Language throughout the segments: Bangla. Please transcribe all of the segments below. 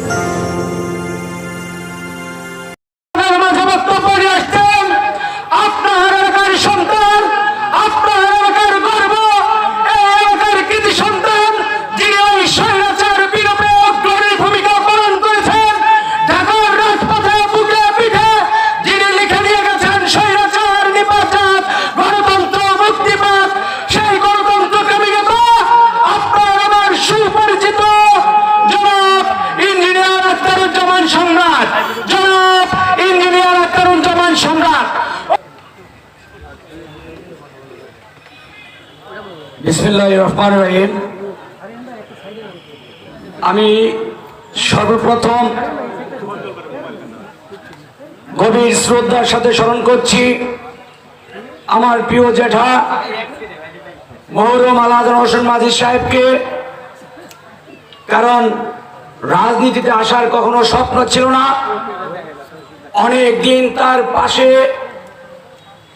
আপনার রহিম। আমি সর্বপ্রথম গভীর শ্রদ্ধার সাথে স্মরণ করছি আমার প্রিয় জেঠা মহরম আলাদন হোসেন মাঝি সাহেবকে, কারণ রাজনীতিতে আসার কখনো স্বপ্ন ছিল না। অনেক দিন তার পাশে,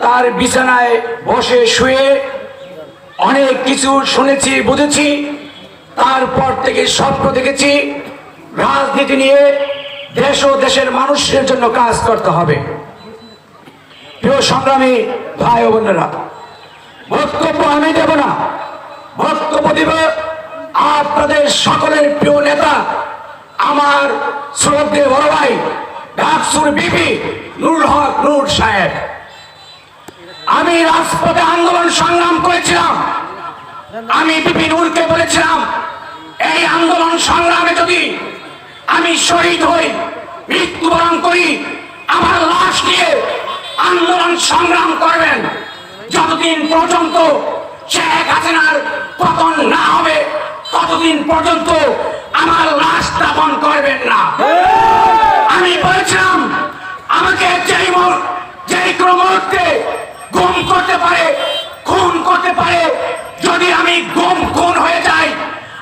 তার বিছানায় বসে শুয়ে অনেক কিছু শুনেছি, বুঝেছি, তারপর থেকে স্বপ্ন দেখেছি, রাজনীতি নিয়ে দেশ ও দেশের মানুষের জন্য কাজ করতে হবে। প্রিয় সংগ্রামী ভাই ও বোনেরা, বক্তব্য আমি দেব না। বক্তব্য দিব আপনাদের সকলের প্রিয় নেতা, আমার শ্রদ্ধে বড় ভাই, ডাকসুর বিপি নুর হক নুর সাহেব। আমি রাজপথে আন্দোলন সংগ্রাম করেছিলাম। আমি বিপি নূরকে বলেছিলাম, এই আন্দোলন সংগ্রামে যদি আমি শহীদ হই, মৃত্যুবরণ করি, আমার লাশ নিয়ে আন্দোলন সংগ্রাম করবেন। যতদিন পর্যন্ত শেখ হাসিনার পতন না হবে, ততদিন পর্যন্ত আমার লাশ স্থাপন করবেন না। আমি বলেছিলাম, আমাকে যেই যেই কোনো গুম করতে পারে, খুন করতে পারে। যদি আমি গুম খুন হয়ে যাই,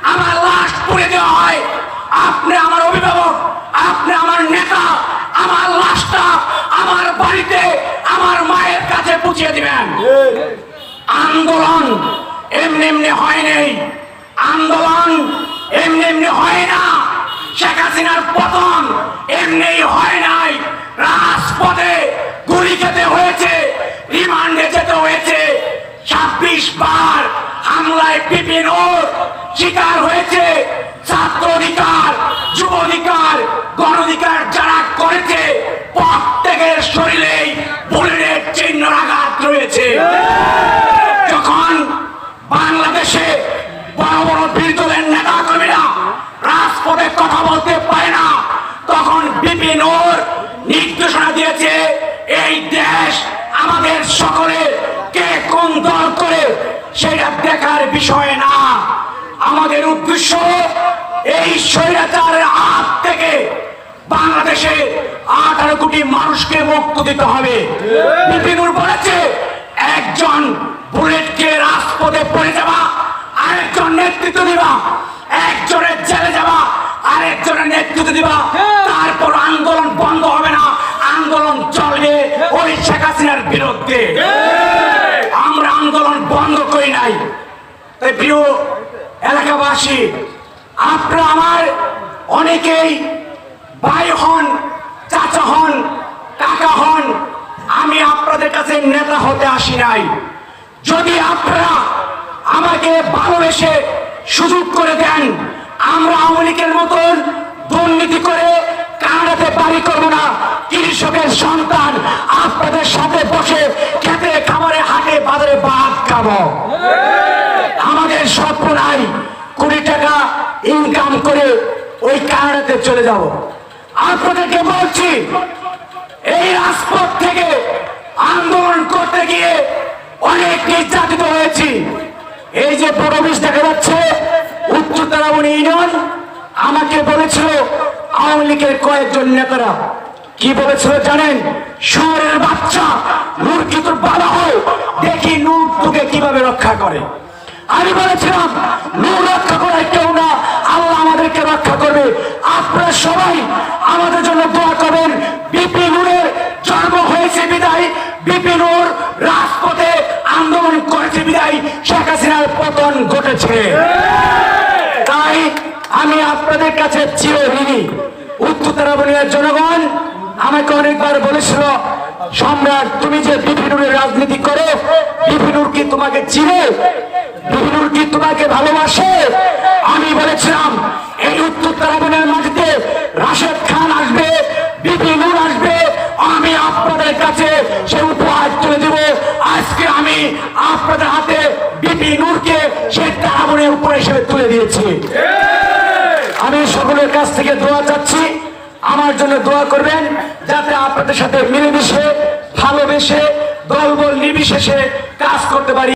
আমার লাশ পুড়ে দেওয়া হয়। আপনি আমার অভিভাবক, আপনি আমার নেতা, আমার লাশটা আমার বাড়িতে আমার মায়ের কাছে পুছিয়ে দিবেন। আন্দোলন এমনি এমনি হয় নাই। আন্দোলন এমনি এমনি হয় না। শেখ হাসিনার পতন এমনি হয় নাই। রাজপথে গুলি খেতে হয়েছে। রিমান্ডে যেতে হয়েছে। ছাব্বিশ বার হামলায় বিপিন শিকার হয়েছে। ছাত্র অধিকার, যুব অধিকার, গণ অধিকার যারা করেছে, প্রত্যেকের শরীরেই বুলেটের চিহ্ন আঘাত রয়েছে। যখন বাংলাদেশে বড় বড় বিরোধী দলের নেতা কর্মীরা রাজপথে কথা বলতে পারে না, তখন বিপিন ওর নির্দেশনা দিয়েছে, এই দেশ আমাদের সকলের কে কোন দল করে সেটা দেখার বিষয় না। আমাদের উদ্দেশ্য এই স্বৈরাচারের হাত থেকে বাংলাদেশে আঠারো কোটি মানুষকে মুক্ত দিতে হবে। বলেছে, একজন বুলেটকে রাজপথে পড়ে যাওয়া, আরেকজন নেতৃত্ব দিবা, একজনের জেলে যাবা আরেকজনের নেতৃত্ব দিবা। ওই শেখ হাসিনার বিরুদ্ধে। আমরা আন্দোলন বন্ধ করি নাই। তাই প্রিয় এলাকাবাসী, আপনারা আমার অনেকেই ভাই হন, চাচা হন, কাকা হন, আমি আপনাদের কাছে নেতা হতে আসি নাই। যদি আপনারা আমাকে ভালোবেসে সুযোগ করে দেন, আমরা আওয়ামী লীগের মতন দুর্নীতি করে কানাডাতে পারি করব না। কৃষকের সন্তান আপনাদের সাথে বসে খেতে খাবারে হাটে বাজারে ভাত খাব। আমাদের স্বপ্ন নাই কোটি টাকা ইনকাম করে ওই কানাডাতে চলে যাব। আপনাদেরকে বলছি, এই রাজপথ থেকে আন্দোলন করতে গিয়ে অনেক নির্যাতিত হয়েছি। এই যে বড় দেখা যাচ্ছে উচ্চতরাবণী ইউনিয়ন, আমাকে বলেছিল আওয়ামী লীগের কয়েকজন নেতারা কি বলেছিল জানেন? শহরের বাচ্চা নূরকে তোর বাবা হয় দেখি নূর তোকে কীভাবে রক্ষা করে। আমি বলেছিলাম নূর রক্ষা করে কেউ না আল্লাহ আমাদেরকে রক্ষা করবে। আপনারা সবাই আমাদের জন্য দোয়া করবেন বিপি নূরের জন্ম হয়েছে বিদায়। বিপি নূর রাজপথে আন্দোলন করেছে বিদায়। শেখ হাসিনার পতন ঘটেছে। তাই আমি আপনাদের কাছে চিরঋণী। উত্তরাবণীর জনগণ, আমাকে অনেকবার বলেছিল, সম্রাট, তুমি যে বিপিনুরের রাজনীতি করো, বিপিনুর কি তোমাকে চিনে? বিপিনুর কি তোমাকে ভালোবাসে? আমি বলেছিলাম, এই উত্তরাবণের মাটিতে রাশেদ খান আসবে, বিপিনুর আসবে, আমি আপনাদের কাছে সে উপহার তুলে দেব। আজকে আমি আপনাদের হাতে বিপিনুরকে সেই তারাবনের উপরে হিসেবে তুলে দিয়েছি। আমি সকলের কাছ থেকে দোয়া চাচ্ছি। আমার জন্য দোয়া করবেন যাতে আপনাদের সাথে মিলেমিশে, ভালোবেসে, দলবল নির্বিশেষে কাজ করতে পারি।